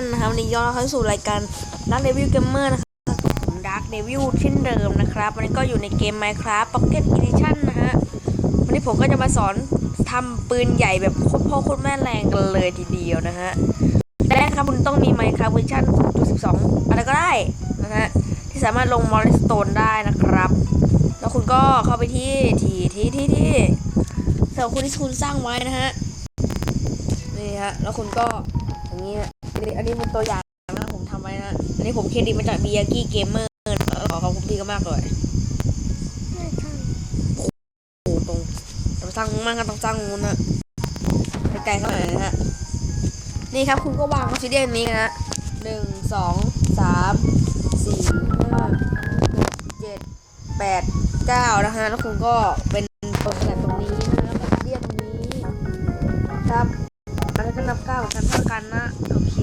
านนะครับวันนี้ย้อนเข้าสู่รายการดักเดวิลเกมเมอร์นะครับผมดักเดวิลเช่นเดิมนะครับวันนี้ก็อยู่ในเกม Minecraft Pocket Edition นะฮะวันนี้ผมก็จะมาสอนทำปืนใหญ่แบบโคตรพ่อโคตรแม่แรงกันเลยทีเดียวนะฮะแรกครับคุณต้องมี Minecraft เวอร์ชัน0.12 อะไรก็ได้นะฮะที่สามารถลง m o l e s t o n e ได้นะครับ แล้วคุณก็เข้าไปที่ที่ที่ที่ที่สำหรับคุณที่คุณสร้างไว้นะฮะนี่ฮะแล้วคุณก็อย่างนี้ อันนี้อันนี้เป็นตัวอย่างนะผมทำไว้นะ อันนี้ผมเครดิตมาจากบียากี้เกมเมอร์ขอขอบคุณพี่ก็มากเลยโอ้ตรงเราสร้างมากก็ต้องสร้างงูนนะไกลเข้าไหน่นะฮะ นี่ครับคุณก็วางออซิเดียนนี้นะหนึ่งสองสามสี่ห้าหกเจ็ดแปดเก้านะฮะแล้วคุณก็เป็นเปิดแบบตรงนี้นะแล้วก็เรียกตรงนี้ครับากันเท่ากันนะ โอเค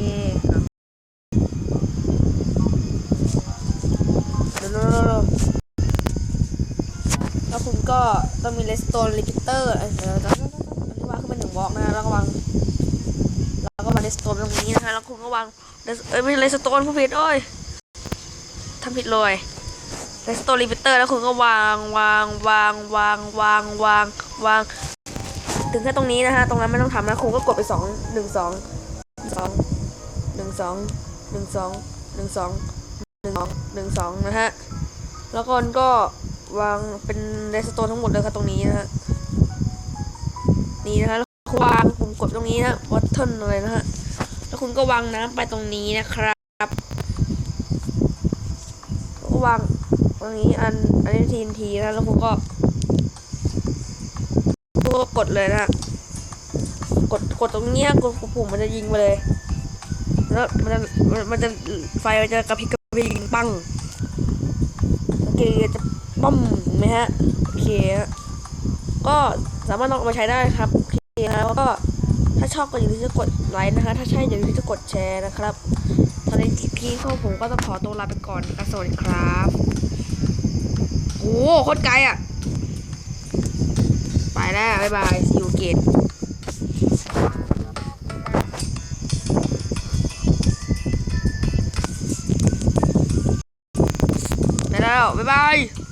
แล้วคุณก็ต้องมีเลสโตนรีพิเตอร์เออเดี๋ยวจะอันนี้วางขึ้นเป็นหนึ่งบล็อกนะแล้วก็วางแล้วก็วางเลสโตนตรงนี้นะคะแล้วคุณก็วางเอ้ยไม่ใช่เลสโตนผู้ผิดโอ้ยทำผิดเลยเลสโตนรีพิเตอร์แล้วคุณก็วางวางวางวางวางวางวาง ถึงแค่ตรงนี้นะฮะ ตรงนั้นไม่ต้องทำนะครูก็กดไปสองหนึ่งสองสองหนึ่งสองหนึ่งสองหนึ่งสองหนึ่งสองหนึ่งสองนะฮะ แล้วก็ก็วางเป็นเรสโตนทั้งหมดเลยครับตรงนี้นะฮะ นี่นะฮะแล้วคุณวางปุ่มกดตรงนี้นะวัตเทิลเลยนะฮะ แล้วคุณก็วางน้ำไปตรงนี้นะครับก็วางตรงนี้อันอันนี้ทีนทีนะแล้วคุณก็ ก็กดเลยนะฮะกดกดตรงเนี้ยกดปุ่มมันจะยิงมาเลย แล้วมันจะมันมันจะไฟมันจะกระพริบกระพริบยิงปังโอเคจะป้อมไหมฮะโอเคก็สามารถเอามาใช้ได้ครับโอเคฮะแล้วก็ถ้าชอบก็อย่าลืมจะกดไลค์นะคะ ถ้าใช่อย่าลืมจะกดแชร์นะครับตอนนี้คลิปนี้พวกผมก็ต้องขอตัวลาไปก่อนนะครับสวัสดีครับโอ้โหโคตรไกลอะ ไปแล้วบ๊ายบายซีอูเกตไปแล้วบ๊ายบาย